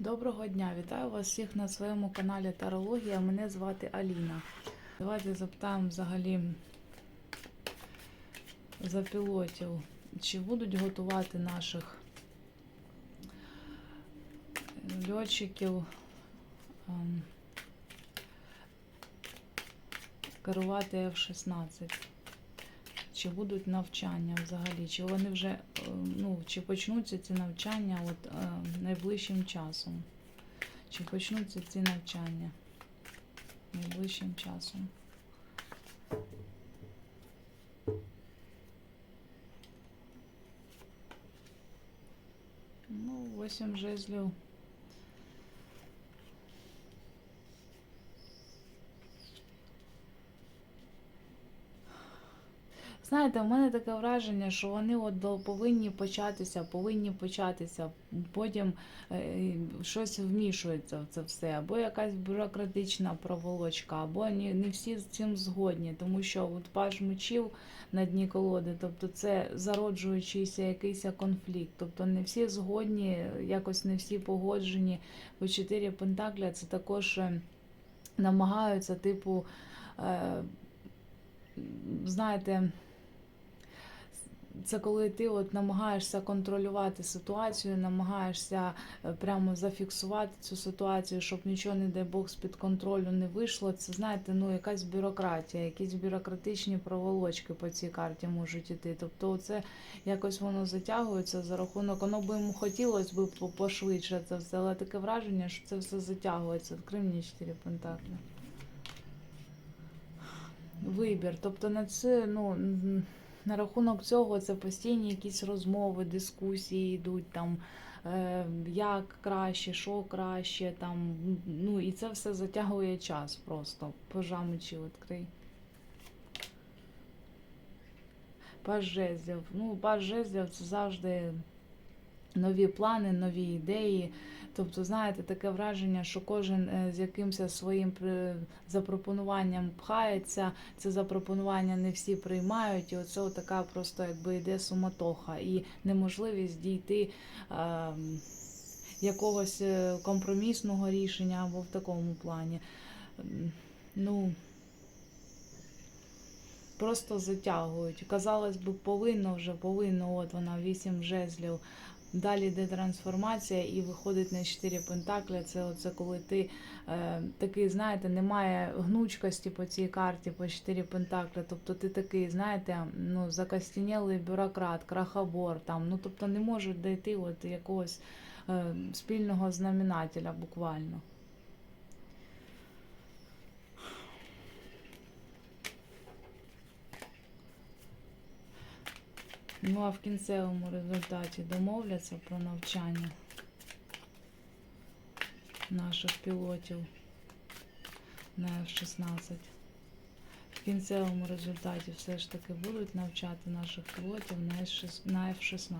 Доброго дня! Вітаю вас всіх на своєму каналі Тарологія. Мене звати Аліна. Давайте запитаємо взагалі за пілотів, чи будуть готувати наших льотчиків ем, керувати F-16. Чи будуть навчання взагалі? Чи вони вже е, ну, чи почнуться ці навчання от, е, найближчим часом? Чи почнуться ці навчання найближчим часом? Ну, 8 жезлів. Знаєте, в мене таке враження, що вони от повинні початися, повинні початися, потім е, щось вмішується в це все, або якась бюрократична проволочка, або не, всі з цим згодні, тому що от паж мечів на дні колоди, тобто це зароджуючийся якийсь конфлікт, тобто не всі згодні, якось не всі погоджені. Бо чотири пентакля це також е, намагаються, типу, е, знаєте, це коли ти от намагаєшся контролювати ситуацію, намагаєшся е, прямо зафіксувати цю ситуацію, щоб нічого, не дай Бог, з-під контролю не вийшло. Це знаєте, ну якась бюрократія, якісь бюрократичні проволочки по цій карті можуть іти. Тобто, це якось воно затягується за рахунок. Воно би йому хотілося б пошвидше це все, але таке враження, що це все затягується. Відкрий мені 4 пентаклі. Вибір. Тобто на це, ну. На рахунок цього це постійні якісь розмови, дискусії йдуть там, е, як краще, що краще, там, ну і це все затягує час просто. Пожамичі відкрий. Паж жезлів. Ну, паж жезлів це завжди нові плани, нові ідеї. Тобто, знаєте, таке враження, що кожен е, з якимось своїм е, запропонуванням пхається, це запропонування не всі приймають, і оце така просто якби йде суматоха і неможливість дійти е, якогось компромісного рішення або в такому плані. Ну, просто затягують. Казалось би, повинно вже, повинно, от вона, вісім жезлів. Далі йде трансформація і виходить на 4 пентакля. Це оце коли ти е, такий, знаєте, немає гнучкості по цій карті, по 4 пентакля. Тобто ти такий, знаєте, ну, закостінілий бюрократ, крахобор, там, ну тобто не можуть дійти от якогось е, спільного знаменателя буквально. Ну а в кінцевому результаті домовляться про навчання наших пілотів на F-16. В кінцевому результаті все ж таки будуть навчати наших пілотів на F-16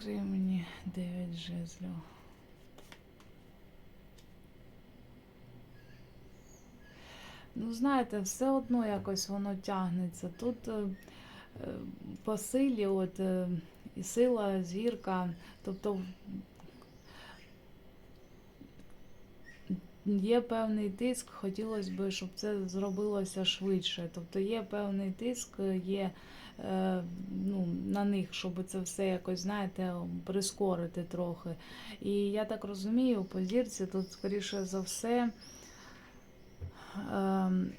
Відкрий мені 9 жезлів. Ну, знаєте, все одно якось воно тягнеться. Тут е, е, по силі, от е, і сила, зірка, тобто є певний тиск, хотілося б, щоб це зробилося швидше. Тобто є певний тиск, є е, ну, на них, щоб це все якось, знаєте, прискорити трохи. І я так розумію, по зірці тут, скоріше за все, ем,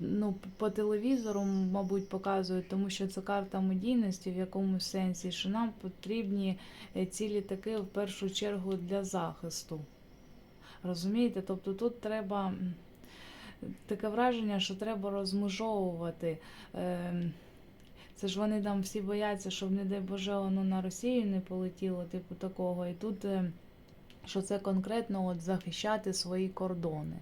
ну, по телевізору, мабуть, показують, тому що це карта медійності в якомусь сенсі, що нам потрібні е, ці літаки в першу чергу для захисту. Розумієте? Тобто тут треба таке враження, що треба розмежовувати. Ем, Це ж вони там всі бояться, щоб, не дай Боже, воно на Росію не полетіло, типу такого. І тут, е, що це конкретно от захищати свої кордони.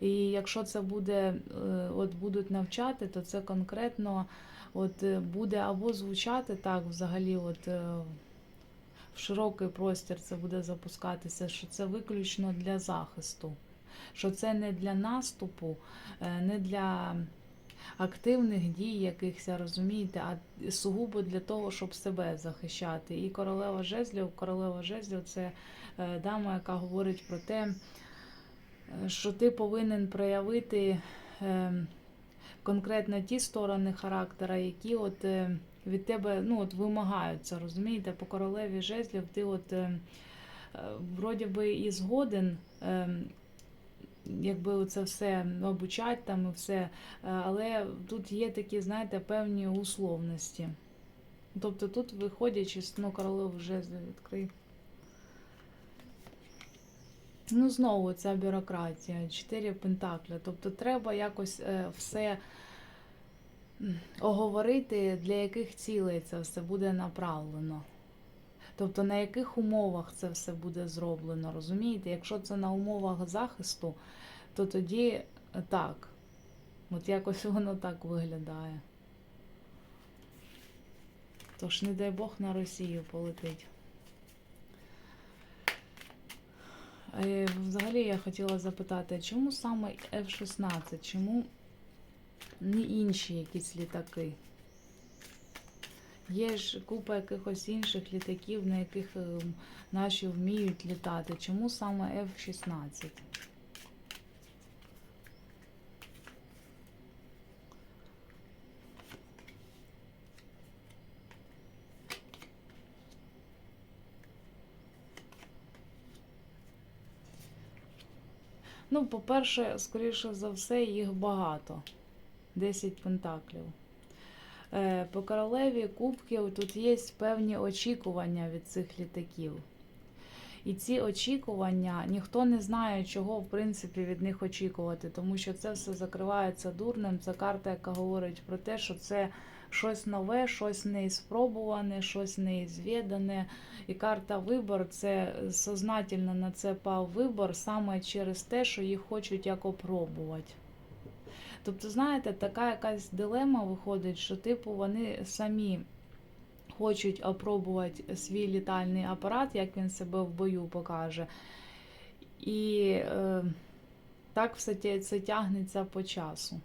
І якщо це буде, е, от будуть навчати, то це конкретно от е, буде або звучати так взагалі, от е, в широкий простір це буде запускатися, що це виключно для захисту, що це не для наступу, е, не для активних дій якихось, розумієте, а сугубо для того, щоб себе захищати. І королева жезлів, королева жезлів це е, дама, яка говорить про те, е, що ти повинен проявити е, конкретно ті сторони характера, які от від тебе ну, от вимагаються, розумієте, по королеві жезлів ти от е, е, вроді би і згоден. е, Якби це все обучать там і все, е, але тут є такі, знаєте, певні условності. Тобто тут виходячи з ну, королеву жезлів відкрий. Ну, знову ця бюрократія, чотири пентакля. Тобто треба якось е, все оговорити, для яких цілей це все буде направлено. Тобто на яких умовах це все буде зроблено, розумієте? Якщо це на умовах захисту, то тоді так. От якось воно так виглядає. Тож, не дай Бог, на Росію полетить. Е, Взагалі я хотіла запитати, чому саме F-16? Чому не інші якісь літаки? Є ж купа якихось інших літаків, на яких е, наші вміють літати. Чому саме F-16? Ну, по-перше, скоріше за все, їх багато. 10 пентаклів. Е, По королеві кубків тут є певні очікування від цих літаків. І ці очікування ніхто не знає, чого в принципі від них очікувати, тому що це все закривається дурним. Це карта, яка говорить про те, що це щось нове, щось неіспробуване, щось неізвідане. І карта вибор це сознательно на це пав вибор саме через те, що їх хочуть як опробувати. Тобто, знаєте, така якась дилема виходить, що типу вони самі хочуть опробувати свій літальний апарат, як він себе в бою покаже. І е, так все це тягнеться по часу.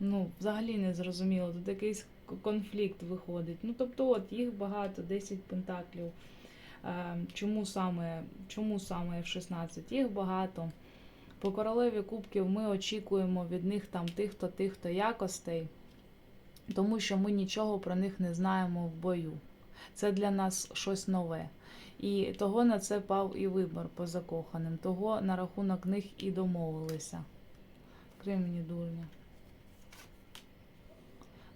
Ну, взагалі не зрозуміло. Тут якийсь конфлікт виходить. Ну, тобто, от їх багато, 10 пентаклів. Е, чому саме, чому саме F16? Їх багато. По королеві кубків ми очікуємо від них там тих-то, тих-то якостей, тому що ми нічого про них не знаємо в бою. Це для нас щось нове. І того на це пав і вибор по закоханим. Того на рахунок них і домовилися. Кримні дурня.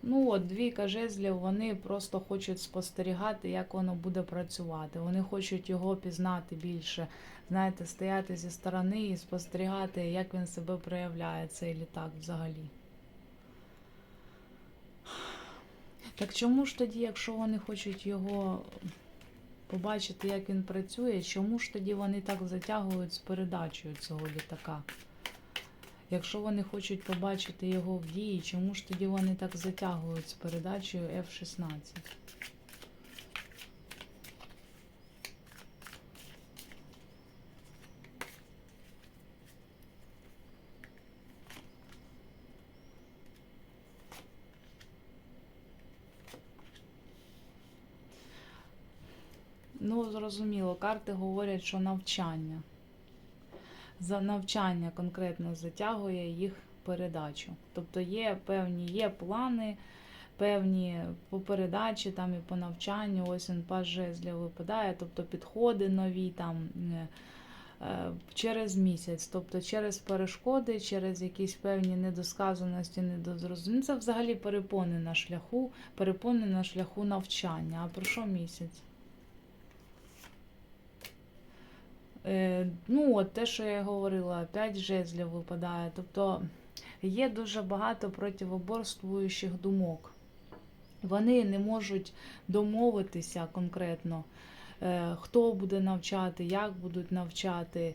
Ну от, двійка жезлів, вони просто хочуть спостерігати, як воно буде працювати. Вони хочуть його пізнати більше, знаєте, стояти зі сторони і спостерігати, як він себе проявляє, цей літак взагалі. Так чому ж тоді, якщо вони хочуть його побачити, як він працює, чому ж тоді вони так затягують з передачею цього літака? Якщо вони хочуть побачити його в дії, чому ж тоді вони так затягують з передачею F-16? Ну, зрозуміло, карти говорять, що навчання. За навчання конкретно затягує їх передачу. Тобто є певні є плани, певні по передачі там і по навчанню, ось він паж жезлів випадає, тобто підходи нові там е, е, через місяць, тобто через перешкоди, через якісь певні недосказаності, недозрозуміння. Це взагалі перепони на шляху, перепони на шляху навчання. А про що місяць? Е, ну, от те, що я говорила, 5 жезлів випадає. Тобто є дуже багато противоборствуючих думок. Вони не можуть домовитися конкретно. Е, хто буде навчати, як будуть навчати.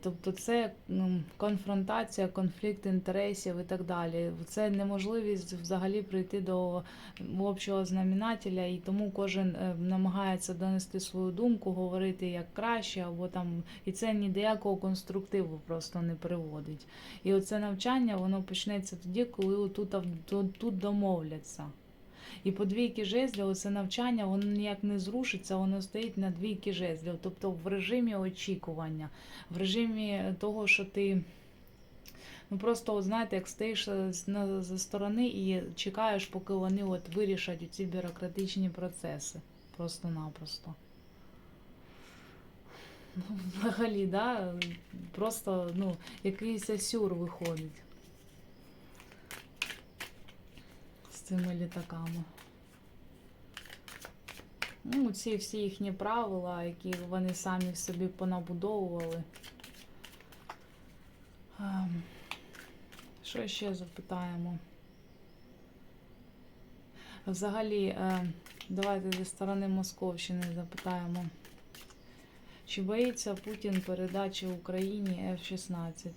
Тобто це ну, конфронтація, конфлікт інтересів і так далі. Це неможливість взагалі прийти до общого знаменателя, і тому кожен е, намагається донести свою думку, говорити як краще, або там і це ні до якого конструктиву просто не приводить. І оце навчання воно почнеться тоді, коли тут, тут, тут домовляться. І по двійки жезлів, оце навчання, воно ніяк не зрушиться, воно стоїть на двійки жезлів, тобто в режимі очікування, в режимі того, що ти. Ну просто, знаєте, як стоїш е, зі сторони і чекаєш, поки вони от вирішать ці бюрократичні процеси. Просто-напросто. Ну, взагалі, да, просто ну, якийсь сюр виходить з цими літаками. Ну, ці всі їхні правила, які вони самі собі понабудовували. Ем, Що ще запитаємо? Взагалі, е, давайте зі сторони Московщини запитаємо. Чи боїться Путін передачі Україні F-16?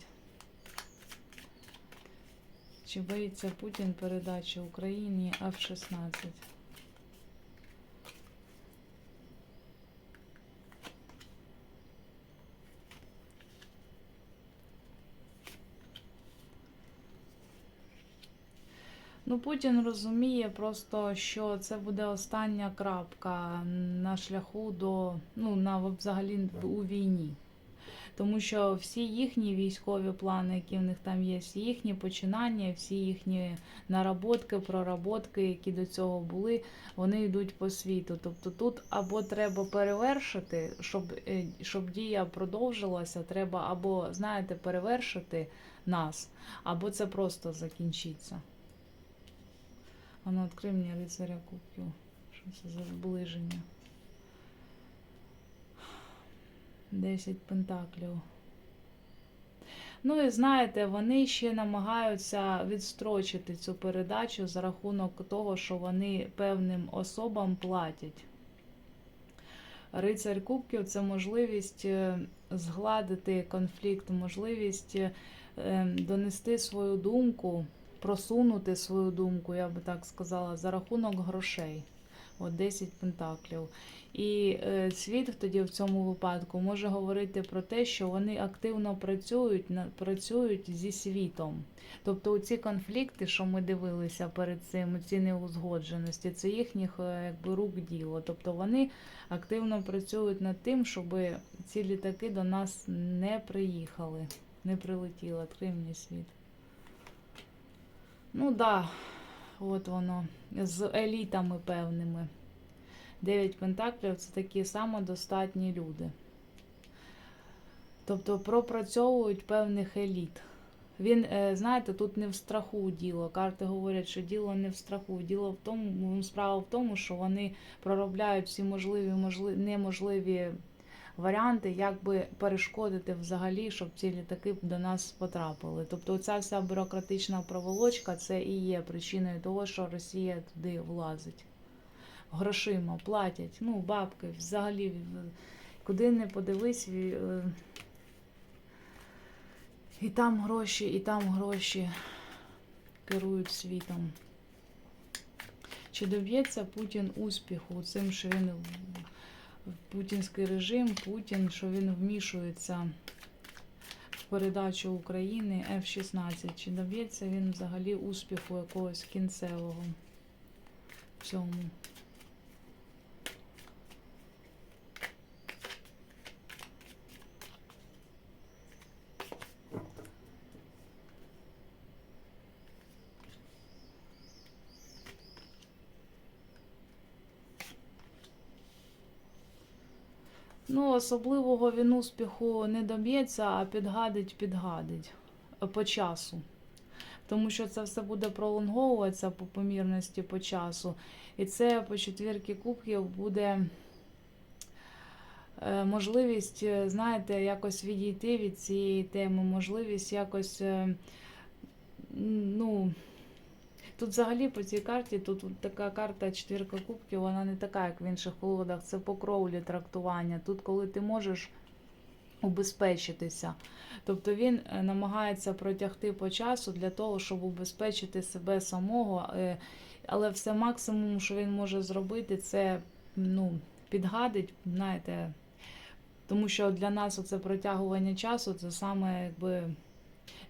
Чи боїться Путін передачі Україні F-16? Ну, Путін розуміє просто, що це буде остання крапка на шляху до ну на взагалі у війні. Тому що всі їхні військові плани, які в них там є, всі їхні починання, всі їхні наработки, проработки, які до цього були, вони йдуть по світу. Тобто тут або треба перевершити, щоб, е, щоб дія продовжилася, треба або, знаєте, перевершити нас, або це просто закінчиться. А ну, відкрий мені рицаря кубків. Що це за зближення? 10 пентаклів. Ну і знаєте, вони ще намагаються відстрочити цю передачу за рахунок того, що вони певним особам платять. Рицарь Кубків це можливість е, згладити конфлікт, можливість е, донести свою думку, просунути свою думку, я би так сказала, за рахунок грошей. От 10 пентаклів. І е, світ тоді в цьому випадку може говорити про те, що вони активно працюють на працюють зі світом. Тобто ці конфлікти, що ми дивилися перед цим, ці неузгодженості, це їхніх е, якби рук діло. Тобто вони активно працюють над тим, щоб ці літаки до нас не приїхали, не прилетіли. Відкрий мені світ. Ну так, да, от воно, з елітами певними. Дев'ять пентаклів це такі самодостатні люди. Тобто пропрацьовують певних еліт. Він, е, знаєте, тут не в страху діло. Карти говорять, що діло не в страху. Діло в тому, справа в тому, що вони проробляють всі можливі, можливі неможливі варіанти, як би перешкодити взагалі, щоб ці літаки до нас потрапили. Тобто, ця вся бюрократична проволочка це і є причиною того, що Росія туди влазить грошима платять. Ну, бабки взагалі, куди не подивись, е, і там гроші, і там гроші керують світом. Чи доб'ється Путін успіху цим, що він путінський режим, Путін, що він вмішується в передачу України F-16? Чи доб'ється він взагалі успіху якогось кінцевого в цьому? Ну, особливого він успіху не доб'ється, а підгадить, підгадить е, по часу. Тому що це все буде пролонговуватися по помірності по часу. І це по четвірки кубків буде е, можливість, е, знаєте, якось відійти від цієї теми, можливість якось, ну, Тут взагалі по цій карті, тут така карта четвірка кубків, вона не така, як в інших колодах. Це по кровлі трактування. Тут, коли ти можеш убезпечитися. Тобто він е, намагається протягти по часу для того, щоб убезпечити себе самого. е, Але все максимум, що він може зробити, це ну, підгадить, знаєте. Тому що для нас це протягування часу, це саме якби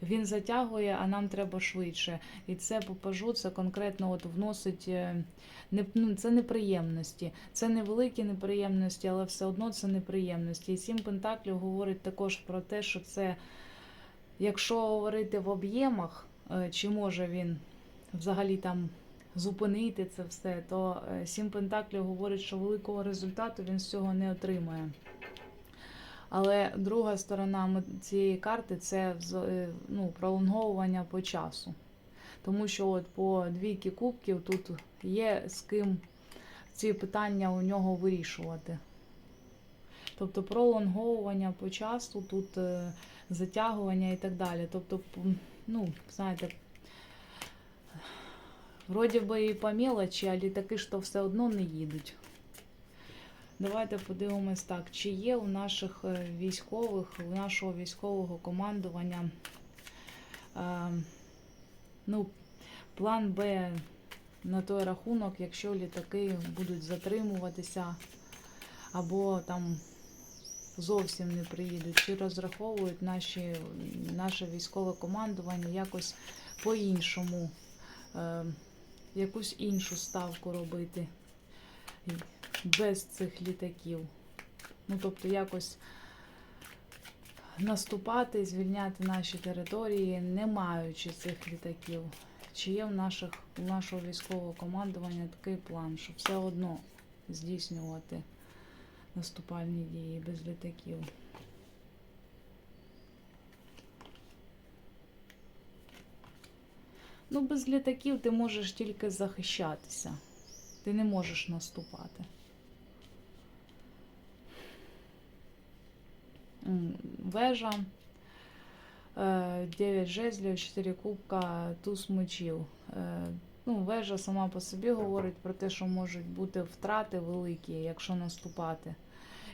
він затягує, а нам треба швидше. І це попажу, це конкретно от вносить е, не, ну, це неприємності. Це невеликі неприємності, але все одно це неприємності. І сім пентаклів говорить також про те, що це, якщо говорити в об'ємах, е, чи може він взагалі там зупинити це все, то е, сім пентаклів говорить, що великого результату він з цього не отримає. Але друга сторона цієї карти це е, ну, пролонговування по часу. Тому що от по двійки кубків тут є з ким ці питання у нього вирішувати. Тобто пролонговування по часу, тут е, затягування і так далі. Тобто, ну, знаєте, вроді би і по мелочі, але таки то все одно не їдуть. Давайте подивимось так, чи є у наших е, військових, у нашого військового командування е, ну, план Б на той рахунок, якщо літаки будуть затримуватися або там зовсім не приїдуть, чи розраховують наші, наше військове командування якось по-іншому, е, якусь іншу ставку робити без цих літаків. Ну, тобто, якось наступати, звільняти наші території, не маючи цих літаків. Чи є в наших, у нашого військового командування такий план, щоб все одно здійснювати наступальні дії без літаків? Ну, без літаків ти можеш тільки захищатися. Ти не можеш наступати. Вежа. 9 жезлів, 4 кубка, туз мечів. Е, Ну, вежа сама по собі говорить про те, що можуть бути втрати великі, якщо наступати.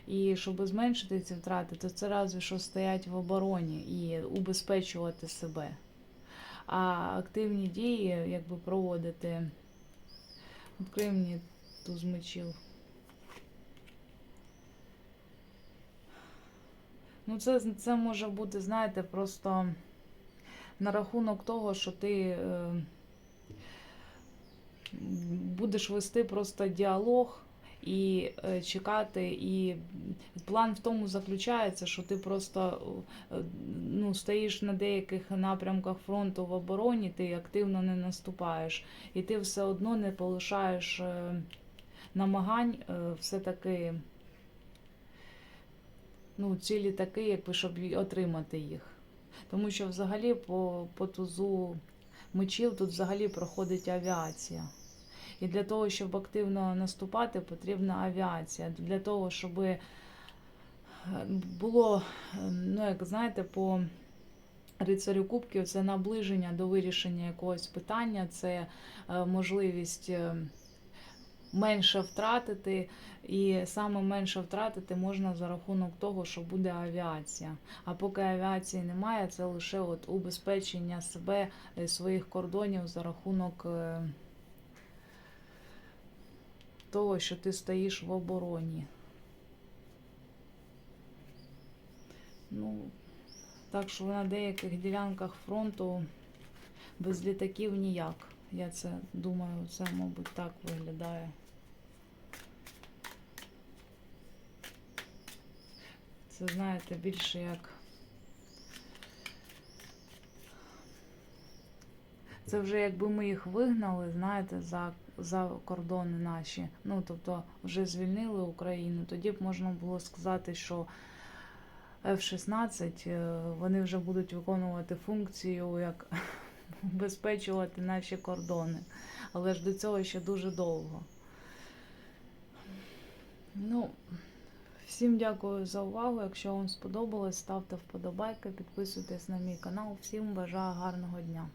І щоб зменшити ці втрати, то це разве що стоять в обороні і убезпечувати себе. А активні дії, якби проводити, мені туз мечів. Ну, це, це може бути, знаєте, просто на рахунок того, що ти е, будеш вести просто діалог і е, чекати. І план в тому заключається, що ти просто е, ну, стоїш на деяких напрямках фронту в обороні, ти активно не наступаєш, і ти все одно не полишаєш е, намагань е, все-таки ну, цілі такі, якби, щоб отримати їх. Тому що взагалі по, по тузу мечів тут взагалі проходить авіація. І для того, щоб активно наступати, потрібна авіація. Для того, щоб е, було, ну як знаєте, по рицарю кубків це наближення до вирішення якогось питання, це е, можливість е, менше втратити, і саме менше втратити можна за рахунок того, що буде авіація. А поки авіації немає, це лише от убезпечення себе, е, своїх кордонів за рахунок е, того, що ти стоїш в обороні. Ну, так що на деяких ділянках фронту без літаків ніяк. Я це думаю, це, мабуть, так виглядає. Це, знаєте, більше як. Це вже якби ми їх вигнали, знаєте, за, за кордони наші. Ну, тобто, вже звільнили Україну. Тоді б можна було сказати, що F-16 е, вони вже будуть виконувати функцію, як убезпечувати наші кордони. Але ж до цього ще дуже довго. Ну, всім дякую за увагу. Якщо вам сподобалось, ставте вподобайки, підписуйтесь на мій канал. Всім бажаю гарного дня.